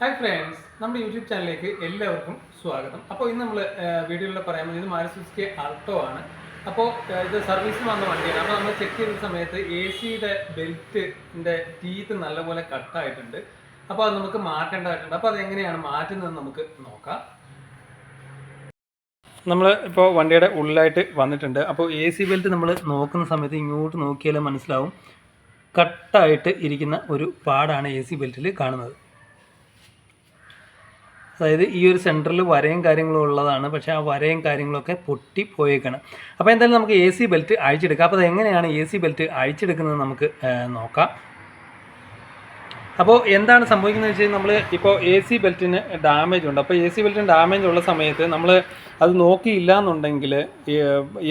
Hi friends നമ്മുടെ YouTube ചാനലിലേക്ക് എല്ലാവർക്കും സ്വാഗതം. അപ്പോൾ ഇന്ന് നമ്മൾ വീഡിയോയിൽ പറയാൻ ഇത് മാരുസുസ്കി ആൾട്ടോ ആണ്. അപ്പോൾ ഇത് സർവീസിന് വന്ന വണ്ടിയാണ്. അപ്പോൾ നമ്മൾ ചെക്ക് ചെയ്ത സമയത്ത് എ സിയുടെ ബെൽറ്റിന്റെ ടീത്ത് നല്ലപോലെ കട്ടായിട്ടുണ്ട് അപ്പോൾ അത് നമുക്ക് മാറ്റേണ്ടതായിട്ടുണ്ട്. അപ്പോൾ അത് എങ്ങനെയാണ് മാറ്റുന്നത് നമുക്ക് നോക്കാം. നമ്മൾ ഇപ്പോൾ വണ്ടിയുടെ ഉള്ളിലായിട്ട് വന്നിട്ടുണ്ട്. അപ്പോൾ എ സി ബെൽറ്റ് നമ്മൾ നോക്കുന്ന സമയത്ത് ഇങ്ങോട്ട് നോക്കിയാലേ മനസ്സിലാവും. കട്ടായിട്ട് ഇരിക്കുന്ന ഒരു പാടാണ് എ സി ബെൽറ്റിൽ കാണുന്നത്. അതായത് ഈ ഒരു സെന്ററിൽ വരയും കാര്യങ്ങളും ഉള്ളതാണ്. പക്ഷേ ആ വരയും കാര്യങ്ങളൊക്കെ പൊട്ടി പോയേക്കാണ്. അപ്പോൾ എന്തായാലും നമുക്ക് എ സി ബെൽറ്റ് അഴിച്ചെടുക്കാം. അപ്പോൾ അത് എങ്ങനെയാണ് എ സി ബെൽറ്റ് അഴിച്ചെടുക്കുന്നത് നമുക്ക് നോക്കാം. അപ്പോൾ എന്താണ് സംഭവിക്കുന്നത് വെച്ച് കഴിഞ്ഞാൽ നമ്മൾ ഇപ്പോൾ എ സി ബെൽറ്റിന് ഡാമേജ് ഉണ്ട്. അപ്പോൾ എ സി ബെൽറ്റിന് ഡാമേജ് ഉള്ള സമയത്ത് നമ്മൾ അത് നോക്കിയില്ല എന്നുണ്ടെങ്കിൽ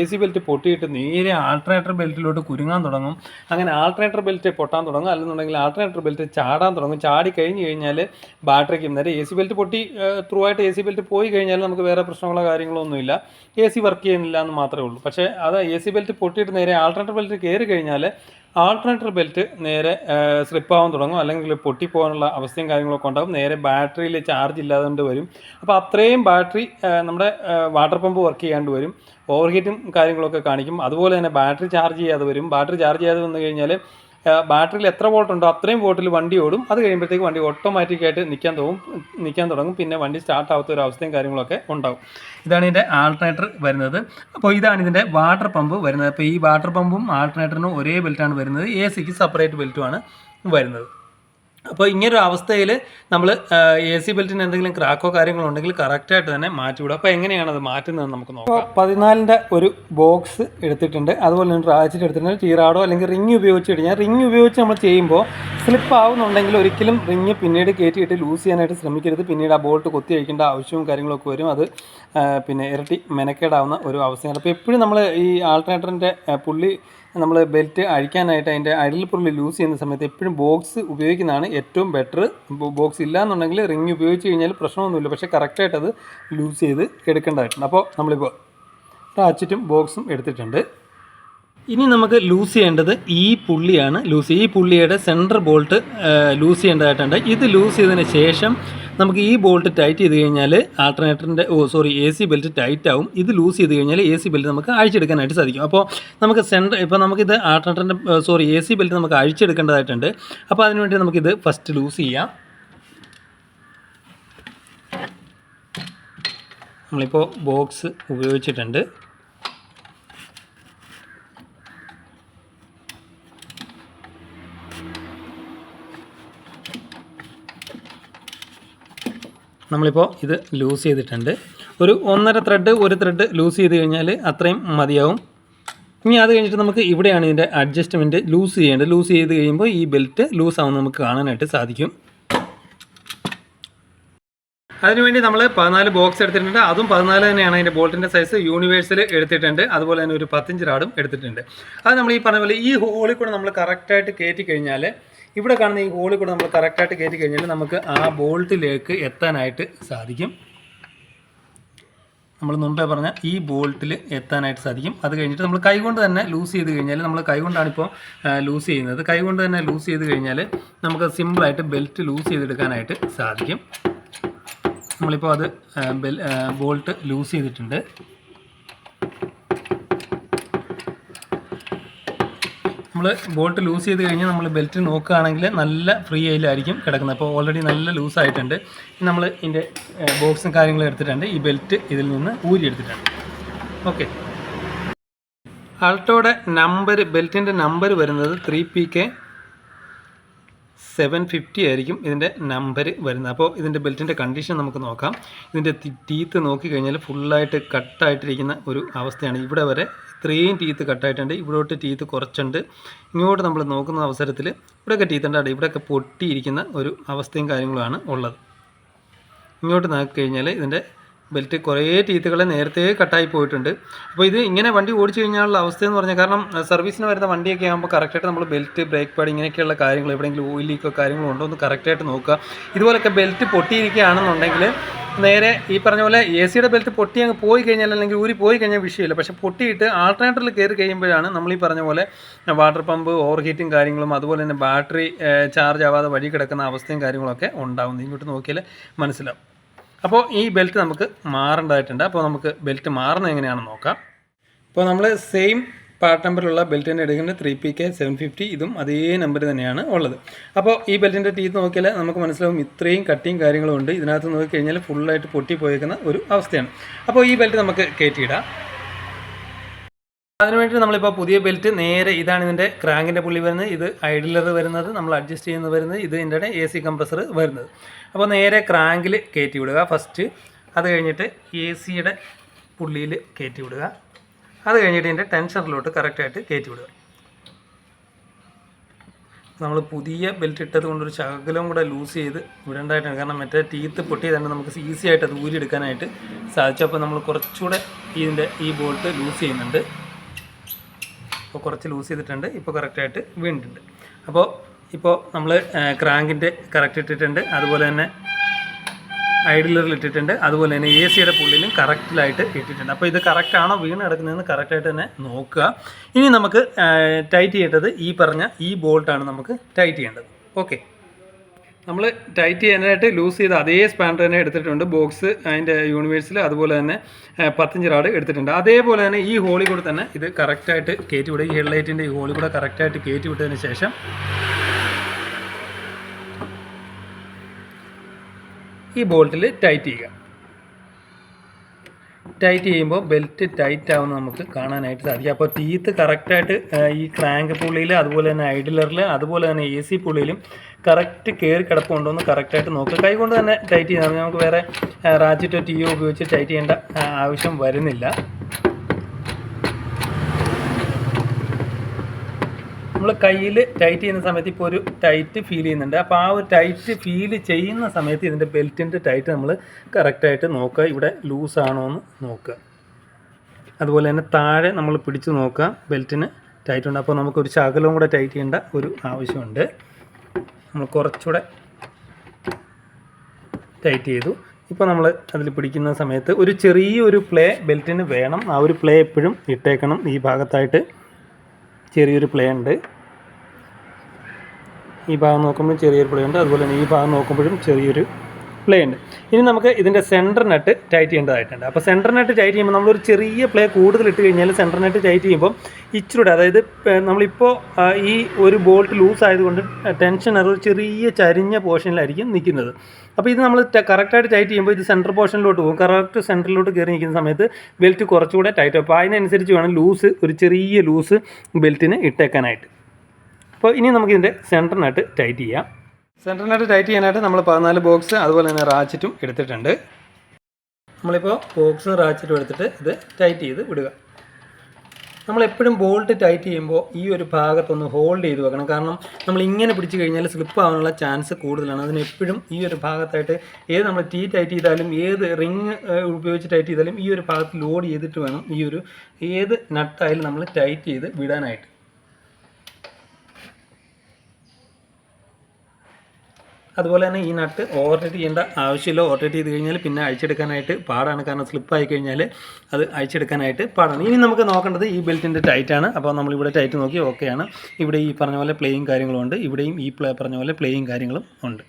എ സി ബെൽറ്റ് പൊട്ടിയിട്ട് നേരെ ആൾട്ടർനേറ്റർ ബെൽറ്റിലോട്ട് കുരുങ്ങാൻ തുടങ്ങും. അങ്ങനെ ആൾട്ടർനേറ്റർ ബെൽറ്റ് പൊട്ടാൻ തുടങ്ങും. അല്ലെന്നുണ്ടെങ്കിൽ ആൾട്ടർനേറ്റർ ബെൽറ്റ് ചാടാൻ തുടങ്ങും. ചാടി കഴിഞ്ഞ് കഴിഞ്ഞാൽ ബാറ്ററിക്ക് നേരെ എ സി ബെൽറ്റ് പൊട്ടി ത്രൂ ആയിട്ട് എ സി ബെൽറ്റ് പോയി കഴിഞ്ഞാൽ നമുക്ക് വേറെ പ്രശ്നങ്ങളോ കാര്യങ്ങളോ ഒന്നുമില്ല എ സി വർക്ക് ചെയ്യുന്നില്ല എന്ന് മാത്രമേ ഉള്ളൂ. പക്ഷേ അത് എ സി ബെൽറ്റ് പൊട്ടിയിട്ട് നേരെ ആൾട്ടർനേറ്റർ ബെൽറ്റ് കയറി കഴിഞ്ഞാൽ ആൾട്ടർനേറ്റർ ബെൽറ്റ് നേരെ സ്ലിപ്പ് ആവാൻ തുടങ്ങും. അല്ലെങ്കിൽ പൊട്ടിപ്പോകാനുള്ള അവസ്ഥയും കാര്യങ്ങളൊക്കെ ഉണ്ടാകും. നേരെ ബാറ്ററിയിൽ ചാർജ് ഇല്ലാതെ വരും. അപ്പോൾ അത്രയും ബാറ്ററി നമ്മുടെ വാട്ടർ പമ്പ് വർക്ക് ചെയ്യാണ്ട് വരും. ഓവർ ഹീറ്റും കാര്യങ്ങളൊക്കെ കാണിക്കും. അതുപോലെ തന്നെ ബാറ്ററി ചാർജ് ചെയ്യാതെ വരും. ബാറ്ററി ചാർജ് ചെയ്യാതെ വന്നു കഴിഞ്ഞാൽ ബാറ്ററിയിൽ എത്ര വോൾട്ട് ഉണ്ടോ അത്രയും വോൾട്ടിൽ വണ്ടി ഓടും. അത് കഴിയുമ്പോഴത്തേക്ക് വണ്ടി ഓട്ടോമാറ്റിക്കായിട്ട് നിൽക്കാൻ തോന്നും നിൽക്കാൻ തുടങ്ങും. പിന്നെ വണ്ടി സ്റ്റാർട്ട് ആവാത്ത ഒരു അവസ്ഥയും കാര്യങ്ങളൊക്കെ ഉണ്ടാവും. ഇതാണ് ഇതിന്റെ ആൾട്ടർനേറ്റർ വരുന്നത്. അപ്പോൾ ഇതാണ് ഇതിന്റെ വാട്ടർ പമ്പ് വരുന്നത്. അപ്പോൾ ഈ വാട്ടർ പമ്പും ആൾട്ടർനേറ്ററിനും ഒരേ ബെൽറ്റാണ് വരുന്നത്. എ സിക്ക് സെപ്പറേറ്റ് ബെൽറ്റുമാണ് വരുന്നത്. അപ്പോൾ ഇങ്ങനൊരു അവസ്ഥയിൽ നമ്മൾ എ സി ബെൽറ്റിന് എന്തെങ്കിലും ക്രാക്കോ കാര്യങ്ങളോ ഉണ്ടെങ്കിൽ കറക്റ്റായിട്ട് തന്നെ മാറ്റിവിടും. അപ്പോൾ എങ്ങനെയാണ് അത് മാറ്റുന്നത് നമുക്ക് നോക്കാം. പതിനാലിന്റെ ഒരു ബോക്സ് എടുത്തിട്ടുണ്ട്. അതുപോലെ തന്നെ റാച്ചിട്ട് എടുത്തിട്ടുണ്ട്. ചീറാടോ അല്ലെങ്കിൽ റിങ് ഉപയോഗിച്ച് കഴിഞ്ഞാൽ റിങ് ഉപയോഗിച്ച് നമ്മൾ ചെയ്യുമ്പോൾ സ്ലിപ്പ് ആവുന്നുണ്ടെങ്കിൽ ഒരിക്കലും റിങ് പിന്നീട് കയറ്റിയിട്ട് ലൂസ് ചെയ്യാനായിട്ട് ശ്രമിക്കരുത്. പിന്നീട് ആ ബോൾട്ട് കൊത്തി അഴിക്കേണ്ട ആവശ്യവും കാര്യങ്ങളൊക്കെ വരും. അത് പിന്നെ ഇരട്ടി മെനക്കേടാവുന്ന ഒരു അവസ്ഥയാണ്. അപ്പോൾ എപ്പോഴും നമ്മൾ ഈ ആൾട്ടർനേറ്ററിന്റെ പുള്ളി നമ്മൾ ബെൽറ്റ് അഴിക്കാനായിട്ട് അതിന്റെ പുള്ളി ലൂസ് ചെയ്യുന്ന സമയത്ത് എപ്പോഴും ബോക്സ് ഉപയോഗിക്കുന്നതാണ് ഏറ്റവും ബെറ്റർ ബോക്സ് ഇല്ല എന്നുണ്ടെങ്കിൽ റിങ് ഉപയോഗിച്ച് കഴിഞ്ഞാൽ പ്രശ്നമൊന്നുമില്ല. പക്ഷേ കറക്റ്റായിട്ട് അത് ലൂസ് ചെയ്ത് എടുക്കേണ്ടതായിട്ടുണ്ട്. അപ്പോൾ നമ്മളിപ്പോൾ റാച്ചറ്റും ബോക്സും എടുത്തിട്ടുണ്ട്. ഇനി നമുക്ക് ലൂസ് ചെയ്യേണ്ടത് ഈ പുള്ളിയാണ്. ലൂസ് ഈ പുള്ളിയുടെ സെന്റർ ബോൾട്ട് ലൂസ് ചെയ്യേണ്ടതായിട്ടുണ്ട്. ഇത് ലൂസ് ചെയ്തതിന് ശേഷം നമുക്ക് ഈ ബോൾട്ട് ടൈറ്റ് ചെയ്ത് കഴിഞ്ഞാൽ ആൾട്ടർനേറ്ററിന്റെ ഓ sorry A C belt tight ആവും ഇത് ലൂസ് ചെയ്ത് കഴിഞ്ഞാൽ എ സി ബെൽറ്റ് നമുക്ക് അഴിച്ചെടുക്കാനായിട്ട് സാധിക്കും. അപ്പോൾ നമുക്ക് സെന്റർ ഇപ്പോൾ നമുക്കിത് ആൾട്ടർനേറ്ററിന്റെ സോറി എ സി ബെൽറ്റ് നമുക്ക് അഴിച്ചെടുക്കേണ്ടതായിട്ടുണ്ട്. അപ്പോൾ അതിനുവേണ്ടി നമുക്കിത് ഫസ്റ്റ് ലൂസ് ചെയ്യാം. നമ്മളിപ്പോൾ ബോക്സ് ഉപയോഗിച്ചിട്ടുണ്ട്. നമ്മളിപ്പോൾ ഇത് ലൂസ് ചെയ്തിട്ടുണ്ട്. ഒരു ഒന്നര ത്രെഡ് ഒരു ത്രെഡ് ലൂസ് ചെയ്ത് കഴിഞ്ഞാൽ അത്രയും മതിയാവും. ഇനി അത് കഴിഞ്ഞിട്ട് നമുക്ക് ഇവിടെയാണ് ഇതിന്റെ അഡ്ജസ്റ്റ്മെന്റ് ലൂസ് ചെയ്യേണ്ടത്. ലൂസ് ചെയ്ത് കഴിയുമ്പോൾ ഈ ബെൽറ്റ് ലൂസ് ആവുന്ന നമുക്ക് കാണാനായിട്ട് സാധിക്കും. അതിനുവേണ്ടി നമ്മൾ പതിനാല് ബോക്സ് എടുത്തിട്ടുണ്ട്. അതും പതിനാല് തന്നെയാണ് അതിന്റെ ബോൾട്ടിന്റെ സൈസ് യൂണിവേഴ്സിൽ എടുത്തിട്ടുണ്ട്. അതുപോലെ തന്നെ ഒരു പത്തിഞ്ച് റാഡും എടുത്തിട്ടുണ്ട്. അത് നമ്മൾ ഈ പറഞ്ഞ പോലെ ഈ ഹോളിൽ കൂടെ നമ്മൾ കറക്റ്റായിട്ട് കയറ്റി കഴിഞ്ഞാൽ ഇവിടെ കാണുന്ന ഈ ഹോളിൽ കൂടെ നമ്മൾ കറക്റ്റായിട്ട് കയറ്റി കഴിഞ്ഞാൽ നമുക്ക് ആ ബോൾട്ടിലേക്ക് എത്താനായിട്ട് സാധിക്കും. നമ്മൾ മുമ്പേ പറഞ്ഞ ഈ ബോൾട്ടിൽ എത്താനായിട്ട് സാധിക്കും. അത് കഴിഞ്ഞിട്ട് നമ്മൾ കൈകൊണ്ട് തന്നെ ലൂസ് ചെയ്ത് കഴിഞ്ഞാൽ നമ്മൾ കൈകൊണ്ടാണ് ഇപ്പോൾ ലൂസ് ചെയ്യുന്നത്. കൈകൊണ്ട് തന്നെ ലൂസ് ചെയ്ത് കഴിഞ്ഞാൽ നമുക്ക് സിമ്പിളായിട്ട് ബെൽറ്റ് ലൂസ് ചെയ്തെടുക്കാനായിട്ട് സാധിക്കും. നമ്മളിപ്പോൾ അത് ബെൽ ബോൾട്ട് ലൂസ് ചെയ്തിട്ടുണ്ട്. നമ്മൾ ബോൾട്ട് ലൂസ് ചെയ്ത് കഴിഞ്ഞാൽ നമ്മൾ ബെൽറ്റ് നോക്കുകയാണെങ്കിൽ നല്ല ഫ്രീ ആയിലായിരിക്കും കിടക്കുന്നത്. അപ്പോൾ ഓൾറെഡി നല്ല ലൂസ് ആയിട്ടുണ്ട്. നമ്മൾ ഇതിന്റെ ബോക്സും കാര്യങ്ങളും എടുത്തിട്ടുണ്ട്. ഈ ബെൽറ്റ് ഇതിൽ നിന്ന് ഊരി എടുത്തിട്ടുണ്ട്. ഓക്കെ. ആൾട്ടോയുടെ നമ്പർ ബെൽറ്റിന്റെ നമ്പർ വരുന്നത് three P K seven fifty ആയിരിക്കും ഇതിന്റെ നമ്പർ വരുന്നത്. അപ്പോൾ ഇതിന്റെ ബെൽറ്റിന്റെ കണ്ടീഷൻ നമുക്ക് നോക്കാം. ഇതിന്റെ ടീത്ത് നോക്കിക്കഴിഞ്ഞാൽ ഫുള്ളായിട്ട് കട്ടായിട്ടിരിക്കുന്ന ഒരു അവസ്ഥയാണ്. ഇവിടെ വരെ ഇത്രയും ടീത്ത് കട്ടായിട്ടുണ്ട് ഇവിടോട്ട് ടീത്ത് കുറച്ചുണ്ട്. ഇങ്ങോട്ട് നമ്മൾ നോക്കുന്ന അവസരത്തിൽ ഇവിടെയൊക്കെ ടീത്ത് ഉണ്ട് ഇവിടെയൊക്കെ പൊട്ടിയിരിക്കുന്ന ഒരു അവസ്ഥയും കാര്യങ്ങളുമാണ് ഉള്ളത്. ഇങ്ങോട്ട് നോക്കിക്കഴിഞ്ഞാൽ ഇതിന്റെ ബെൽറ്റ് കുറേ ടീത്തുകൾ നേരത്തെ കട്ടായി പോയിട്ടുണ്ട്. അപ്പോൾ ഇത് ഇങ്ങനെ വണ്ടി ഓടിച്ചു കഴിഞ്ഞാലുള്ള അവസ്ഥ എന്ന് പറഞ്ഞാൽ കാരണം സർവീസിന് വരുന്ന വണ്ടിയൊക്കെ ആകുമ്പോൾ കറക്റ്റായിട്ട് നമ്മൾ ബെൽറ്റ് ബ്രേക്ക് പാഡ് ഇങ്ങനെയൊക്കെയുള്ള കാര്യങ്ങൾ എവിടെയെങ്കിലും ഓയിൽ ലീക്കോ കാര്യങ്ങളോ ഉണ്ടോ എന്ന് കറക്റ്റായിട്ട് നോക്കുക. ഇതുപോലൊക്കെ ബെൽറ്റ് പൊട്ടിയിരിക്കുകയാണെന്നുണ്ടെങ്കിൽ നേരെ ഈ പറഞ്ഞ പോലെ എ സിയുടെ ബെൽറ്റ് പൊട്ടി അങ്ങ് പോയി കഴിഞ്ഞാൽ അല്ലെങ്കിൽ ഊരി പോയി കഴിഞ്ഞാൽ വിഷയമില്ല. പക്ഷെ പൊട്ടിയിട്ട് ആൾട്ടർനേറ്ററിൽ കയറി കഴിയുമ്പോഴാണ് നമ്മൾ ഈ പറഞ്ഞ പോലെ വാട്ടർ പമ്പ് ഓവർ ഹീറ്റും കാര്യങ്ങളും അതുപോലെ തന്നെ ബാറ്ററി ചാർജ് ആവാതെ വഴി കിടക്കുന്ന അവസ്ഥയും കാര്യങ്ങളൊക്കെ ഉണ്ടാകുന്നത് ഇങ്ങോട്ട് നോക്കിയാൽ മനസ്സിലാവും. അപ്പോൾ ഈ ബെൽറ്റ് നമുക്ക് മാറേണ്ടതായിട്ടുണ്ട്. അപ്പോൾ നമുക്ക് ബെൽറ്റ് മാറുന്നത് എങ്ങനെയാണെന്ന് നോക്കാം. ഇപ്പോൾ നമ്മൾ സെയിം പാർട്ട് നമ്പറിലുള്ള ബെൽറ്റ് തന്നെ എടുക്കുന്നത് three P K seven fifty ഇതും അതേ നമ്പർ തന്നെയാണ് ഉള്ളത്. അപ്പോൾ ഈ ബെൽറ്റിന്റെ ടീത്ത് നോക്കിയാൽ നമുക്ക് മനസ്സിലാവും ഇത്രയും കട്ടിയും കാര്യങ്ങളും ഉണ്ട്. ഇതിനകത്ത് നോക്കിക്കഴിഞ്ഞാൽ ഫുള്ളായിട്ട് പൊട്ടിപ്പോയേക്കുന്ന ഒരു അവസ്ഥയാണ്. അപ്പോൾ ഈ ബെൽറ്റ് നമുക്ക് കയറ്റിയിടാം അതിനുവേണ്ടി നമ്മളിപ്പോൾ പുതിയ ബെൽറ്റ് നേരെ ഇതാണ് ഇതിന്റെ ക്രാങ്കിന്റെ പുള്ളി വരുന്നത്. ഇത് ഐഡിലർ വരുന്നത്. നമ്മൾ അഡ്ജസ്റ്റ് ചെയ്യുന്നത് വരുന്നത്. ഇത് ഇതിന്റെ എ സി കംപ്രസർ വരുന്നത്. അപ്പോൾ നേരെ ക്രാങ്കിൽ കയറ്റി വിടുക. ഫസ്റ്റ് അത് കഴിഞ്ഞിട്ട് എ സിയുടെ പുള്ളിയിൽ കയറ്റി വിടുക. അത് കഴിഞ്ഞിട്ട് ഇതിന്റെ ടെൻഷറിലോട്ട് കറക്റ്റായിട്ട് കയറ്റി വിടുക. നമ്മൾ പുതിയ ബെൽറ്റ് ഇട്ടത് കൊണ്ടൊരു ശകലം കൂടെ ലൂസ് ചെയ്ത് വിടേണ്ടതായിട്ടാണ് കാരണം മറ്റേ ടീത്ത് പൊട്ടി തന്നെ നമുക്ക് ഈസി ആയിട്ട് അത് ഊരിയെടുക്കാനായിട്ട് സാധിച്ചു. അപ്പോൾ നമ്മൾ കുറച്ചുകൂടെ ഇതിന്റെ ഈ ബോൾട്ട് ലൂസ് ചെയ്യുന്നുണ്ട്. അപ്പോൾ കുറച്ച് ലൂസ് ചെയ്തിട്ടുണ്ട്. ഇപ്പോൾ കറക്റ്റായിട്ട് വീണിട്ടുണ്ട്. അപ്പോൾ ഇപ്പോൾ നമ്മൾ ക്രാങ്കിന്റെ കറക്റ്റ് ഇട്ടിട്ടുണ്ട്. അതുപോലെ തന്നെ ഐഡിലറിൽ ഇട്ടിട്ടുണ്ട്. അതുപോലെ തന്നെ എ സിയുടെ പുള്ളിലും കറക്റ്റിലായിട്ട് ഇട്ടിട്ടുണ്ട്. അപ്പോൾ ഇത് കറക്റ്റാണോ വീണ് കിടക്കുന്നതെന്ന് കറക്റ്റായിട്ട് തന്നെ നോക്കുക. ഇനി നമുക്ക് ടൈറ്റ് ചെയ്യേണ്ടത് ഈ പറഞ്ഞ ഈ ബോൾട്ടാണ് നമുക്ക് ടൈറ്റ് ചെയ്യേണ്ടത്. ഓക്കെ നമ്മൾ ടൈറ്റ് ചെയ്യാനായിട്ട് ലൂസ് ചെയ്ത അതേ സ്പാൻഡർ തന്നെ എടുത്തിട്ടുണ്ട്. ബോക്സ് അതിന്റെ യൂണിവേഴ്സിൽ അതുപോലെ തന്നെ പത്തഞ്ച് റാഡ് എടുത്തിട്ടുണ്ട്. അതേപോലെ തന്നെ ഈ ഹോളി കൂടെ തന്നെ ഇത് കറക്റ്റായിട്ട് കയറ്റി വിടുക ഈ ഹെഡ്ലൈറ്റിന്റെ ഈ ഹോളി കൂടെ കറക്റ്റായിട്ട് കയറ്റി വിട്ടതിന് ശേഷം ഈ ബോൾട്ടിൽ ടൈറ്റ് ചെയ്യുക. ടൈറ്റ് ചെയ്യുമ്പോൾ ബെൽറ്റ് ടൈറ്റ് ആവുന്ന നമുക്ക് കാണാനായിട്ട് സാധിക്കും. അപ്പോൾ ടീത്ത് കറക്റ്റായിട്ട് ഈ ക്രാങ്ക് പുള്ളിയിൽ അതുപോലെ തന്നെ ഐഡിലറിൽ അതുപോലെ തന്നെ എ സി പുള്ളിയിലും കറക്റ്റ് കയറി കിടപ്പുണ്ടോ എന്ന് കറക്റ്റായിട്ട് നോക്കുക കൈ കൊണ്ട് തന്നെ ടൈറ്റ് ചെയ്താൽ മതി. നമുക്ക് വേറെ റാച്ചിറ്റോ ടീയോ ഉപയോഗിച്ച് ടൈറ്റ് ചെയ്യേണ്ട ആവശ്യം വരുന്നില്ല. നമ്മൾ കയ്യിൽ ടൈറ്റ് ചെയ്യുന്ന സമയത്ത് ഇപ്പോൾ ഒരു ടൈറ്റ് ഫീൽ ചെയ്യുന്നുണ്ട്. അപ്പോൾ ആ ഒരു ടൈറ്റ് ഫീൽ ചെയ്യുന്ന സമയത്ത് ഇതിന്റെ ബെൽറ്റിന്റെ ടൈറ്റ് നമ്മൾ കറക്റ്റായിട്ട് നോക്കുക. ഇവിടെ ലൂസാണോ എന്ന് നോക്കുക. അതുപോലെ തന്നെ താഴെ നമ്മൾ പിടിച്ച് നോക്കുക. ബെൽറ്റിന് ടൈറ്റ് ഉണ്ട്. അപ്പോൾ നമുക്കൊരു ശകലവും കൂടെ ടൈറ്റ് ചെയ്യേണ്ട ഒരു ആവശ്യമുണ്ട്. നമ്മൾ കുറച്ചുകൂടെ ടൈറ്റ് ചെയ്തു. ഇപ്പോൾ നമ്മൾ അതിൽ പിടിക്കുന്ന സമയത്ത് ഒരു ചെറിയൊരു പ്ലേ ബെൽറ്റിന് വേണം. ആ ഒരു പ്ലേ എപ്പോഴും ഇട്ടേക്കണം. ഈ ഭാഗത്തായിട്ട് ചെറിയൊരു പ്ലേ ഉണ്ട്. ഈ ഭാഗം നോക്കുമ്പോൾ ചെറിയൊരു പ്ലേ ഉണ്ട്. അതുപോലെ തന്നെ ഈ ഭാഗം നോക്കുമ്പോഴും ചെറിയൊരു പ്ലേ ഉണ്ട് ഇനി നമുക്ക് ഇതിന്റെ സെന്റർ നെറ്റ് ടൈറ്റ് ചെയ്യേണ്ടതായിട്ടുണ്ട്. അപ്പോൾ സെന്റർ നെറ്റ് ടൈറ്റ് ചെയ്യുമ്പോൾ നമ്മളൊരു ചെറിയ പ്ലേ കൂടുതൽ ഇട്ട് കഴിഞ്ഞാൽ സെന്റർ നെറ്റ് ടൈറ്റ് ചെയ്യുമ്പോൾ ഇച്ചിരൂടെ അതായത് നമ്മളിപ്പോൾ ഈ ഒരു ബോൾട്ട് ലൂസ് ആയതുകൊണ്ട് ടെൻഷൻ അത് ഒരു ചെറിയ ചരിഞ്ഞ പോർഷനിലായിരിക്കും നിൽക്കുന്നത്. അപ്പോൾ ഇത് നമ്മൾ കറക്റ്റായിട്ട് ടൈറ്റ് ചെയ്യുമ്പോൾ ഇത് സെന്റർ പോർഷനിലോട്ട് പോകും. കറക്റ്റ് സെന്ററിലോട്ട് കയറി നിൽക്കുന്ന സമയത്ത് ബെൽറ്റ് കുറച്ചുകൂടെ ടൈറ്റ് അപ്പോൾ അതിനനുസരിച്ച് വേണം ലൂസ് ഒരു ചെറിയ ലൂസ് ബെൽറ്റിന് ഇട്ടേക്കാനായിട്ട്. അപ്പോൾ ഇനി നമുക്കിതിന്റെ സെന്ററിനായിട്ട് ടൈറ്റ് ചെയ്യാം. സെന്ററിനായിട്ട് ടൈറ്റ് ചെയ്യാനായിട്ട് നമ്മൾ പതിനാല് ബോക്സ് അതുപോലെ തന്നെ റാച്ചറ്റും എടുത്തിട്ടുണ്ട്. നമ്മളിപ്പോൾ ബോക്സ് റാച്ചറ്റും എടുത്തിട്ട് ഇത് ടൈറ്റ് ചെയ്ത് വിടുക. നമ്മളെപ്പോഴും ബോൾട്ട് ടൈറ്റ് ചെയ്യുമ്പോൾ ഈ ഒരു ഭാഗത്തൊന്ന് ഹോൾഡ് ചെയ്ത് വെക്കണം. കാരണം നമ്മൾ ഇങ്ങനെ പിടിച്ചു കഴിഞ്ഞാൽ സ്ലിപ്പ് ആവാനുള്ള ചാൻസ് കൂടുതലാണ്. അതിന് എപ്പോഴും ഈ ഒരു ഭാഗത്തായിട്ട് ഏത് നമ്മൾ ടീ ടൈറ്റ് ചെയ്താലും ഏത് റിങ് ഉപയോഗിച്ച് ടൈറ്റ് ചെയ്താലും ഈ ഒരു ഭാഗത്ത് ലോഡ് ചെയ്തിട്ട് വേണം ഈ ഒരു ഏത് നട്ടായാലും നമ്മൾ ടൈറ്റ് ചെയ്ത് വിടാനായിട്ട്. അതുപോലെ തന്നെ ഈ നട്ട് ഓവർടൈറ്റ് ചെയ്യേണ്ട ആവശ്യമില്ല. ഓവർടൈറ്റ് ചെയ്ത് കഴിഞ്ഞാൽ പിന്നെ അഴിച്ചെടുക്കാനായിട്ട് പാടാണ്. കാരണം സ്ലിപ്പായി കഴിഞ്ഞാൽ അത് അഴിച്ചെടുക്കാനായിട്ട് പാടാണ്. ഇനി നമുക്ക് നോക്കേണ്ടത് ഈ ബെൽറ്റിന്റെ ടൈറ്റാണ് അപ്പോൾ നമ്മളിവിടെ ടൈറ്റ് നോക്കി ഓക്കെയാണ് ഇവിടെ ഈ പറഞ്ഞ പോലെ പ്ലേയും കാര്യങ്ങളും ഉണ്ട്. ഇവിടെയും ഈ പറഞ്ഞ പോലെ പ്ലേയും കാര്യങ്ങളും ഉണ്ട്.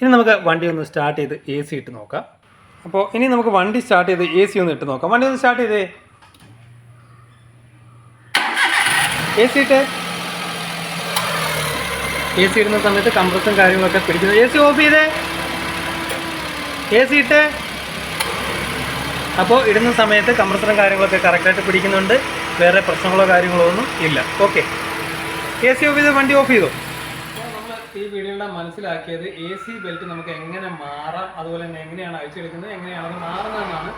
ഇനി നമുക്ക് വണ്ടി ഒന്ന് സ്റ്റാർട്ട് ചെയ്ത് എ സി ഇട്ട് നോക്കാം. അപ്പോൾ ഇനി നമുക്ക് വണ്ടി സ്റ്റാർട്ട് ചെയ്ത് എ സി ഒന്ന് ഇട്ട് നോക്കാം. വണ്ടി ഒന്ന് സ്റ്റാർട്ട് ചെയ്തേ. എ സി ഇട്ട്. എ സി ഇടുന്ന സമയത്ത് കംപ്രസും കാര്യങ്ങളൊക്കെ പിടിക്കുന്നത് എ സി ഓഫ് ചെയ്തേ. എ സി ഇട്ടേ. അപ്പോൾ ഇടുന്ന സമയത്ത് കംപ്രസറും കാര്യങ്ങളൊക്കെ കറക്റ്റായിട്ട് പിടിക്കുന്നുണ്ട്. വേറെ പ്രശ്നങ്ങളോ കാര്യങ്ങളോ ഒന്നും ഇല്ല. ഓക്കെ. എ സി ഓഫ് ചെയ്ത് വണ്ടി ഓഫ് ചെയ്തു? ഈ വീഡിയോയുടെ മനസ്സിലാക്കിയത് എ സി ബെൽറ്റ് നമുക്ക് എങ്ങനെ മാറാം അതുപോലെ തന്നെ എങ്ങനെയാണ് അയച്ചെടുക്കുന്നത് എങ്ങനെയാണ് അത് മാറുന്നതെന്നാണ്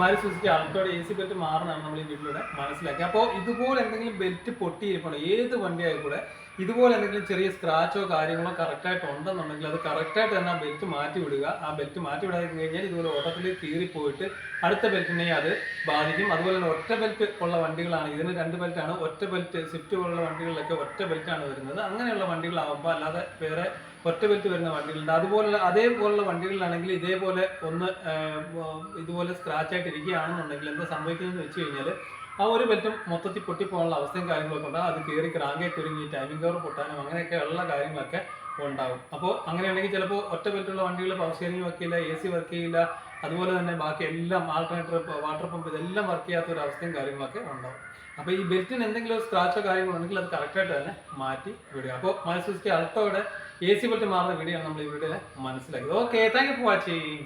മാറി സുസുക്കി ആൾക്കാരുടെ എ സി ബെൽറ്റ് മാറുന്നതാണ് നമ്മൾ ഈ വീഡിയോയുടെ മനസ്സിലാക്കി അപ്പോൾ ഇതുപോലെ എന്തെങ്കിലും ബെൽറ്റ് പൊട്ടിയിരിക്കണം ഏത് വണ്ടിയായി ആയിക്കൂടെ ഇതുപോലെ എന്തെങ്കിലും ചെറിയ സ്ക്രാച്ചോ കാര്യങ്ങളോ കറക്റ്റായിട്ട് ഉണ്ടെന്നുണ്ടെങ്കിൽ അത് കറക്റ്റായിട്ട് തന്നെ ആ ബെൽറ്റ് മാറ്റി വിടുക. ആ ബെൽറ്റ് മാറ്റി വിടാതെ കഴിഞ്ഞാൽ ഇതുപോലെ ഓട്ടത്തിൽ കീറിപ്പോയിട്ട് അടുത്ത ബെൽറ്റിനെ അത് ബാധിക്കും. അതുപോലെ തന്നെ ഒറ്റ ബെൽറ്റ് ഉള്ള വണ്ടികളാണ്. ഇതിന് രണ്ട് ബെൽറ്റാണ് ഒറ്റ ബെൽറ്റ് സ്വിഫ്റ്റ് പോലുള്ള വണ്ടികളിലൊക്കെ ഒറ്റ ബെൽറ്റാണ് വരുന്നത്. അങ്ങനെയുള്ള വണ്ടികളാകുമ്പോൾ അല്ലാതെ വേറെ ഒറ്റ ബെൽറ്റ് വരുന്ന വണ്ടികളുണ്ട്. അതുപോലെ അതേപോലുള്ള വണ്ടികളിലാണെങ്കിൽ ഇതേപോലെ ഒന്ന് ഇതുപോലെ സ്ക്രാച്ച് ആയിട്ട് ഇരിക്കുകയാണെന്നുണ്ടെങ്കിൽ എന്താ സംഭവിക്കുന്നതെന്ന് വെച്ച് കഴിഞ്ഞാൽ ആ ഒരു ബെൽറ്റും മൊത്തത്തിൽ പൊട്ടിപ്പോകാനുള്ള അവസ്ഥയും കാര്യങ്ങളൊക്കെ ഉണ്ടാകും അത് കയറി ക്രാങ്കെ കുരുങ്ങി ടൈമിംഗ് കവർ പൊട്ടാനും അങ്ങനെയൊക്കെ ഉള്ള കാര്യങ്ങളൊക്കെ ഉണ്ടാകും അപ്പോൾ അങ്ങനെയാണെങ്കിൽ ചിലപ്പോൾ ഒറ്റ ബെൽറ്റുള്ള വണ്ടികൾ പവർ സ്റ്റിയറിംഗ് വർക്ക് ചെയ്യില്ല എ സി വർക്ക് ചെയ്യില്ല. അതുപോലെ തന്നെ ബാക്കി എല്ലാം ആൾട്ടർനേറ്റർ വാട്ടർ പമ്പ് ഇതെല്ലാം വർക്ക് ചെയ്യാത്ത ഒരു അവസ്ഥയും കാര്യങ്ങളൊക്കെ ഉണ്ടാവും. അപ്പോൾ ഈ ബെൽറ്റിന് എന്തെങ്കിലും സ്ക്രാച്ചോ കാര്യങ്ങളുണ്ടെങ്കിൽ അത് കറക്റ്റായിട്ട് തന്നെ മാറ്റി വിടുക. അപ്പോൾ മനസ്സിലാക്കി അൾട്ടോയുടെ എ സി ബെൽറ്റ് മാറുന്ന വീഡിയോ നമ്മൾ ഈ വീഡിയോയിൽ മനസ്സിലാക്കിയത്. Okay thank you for watching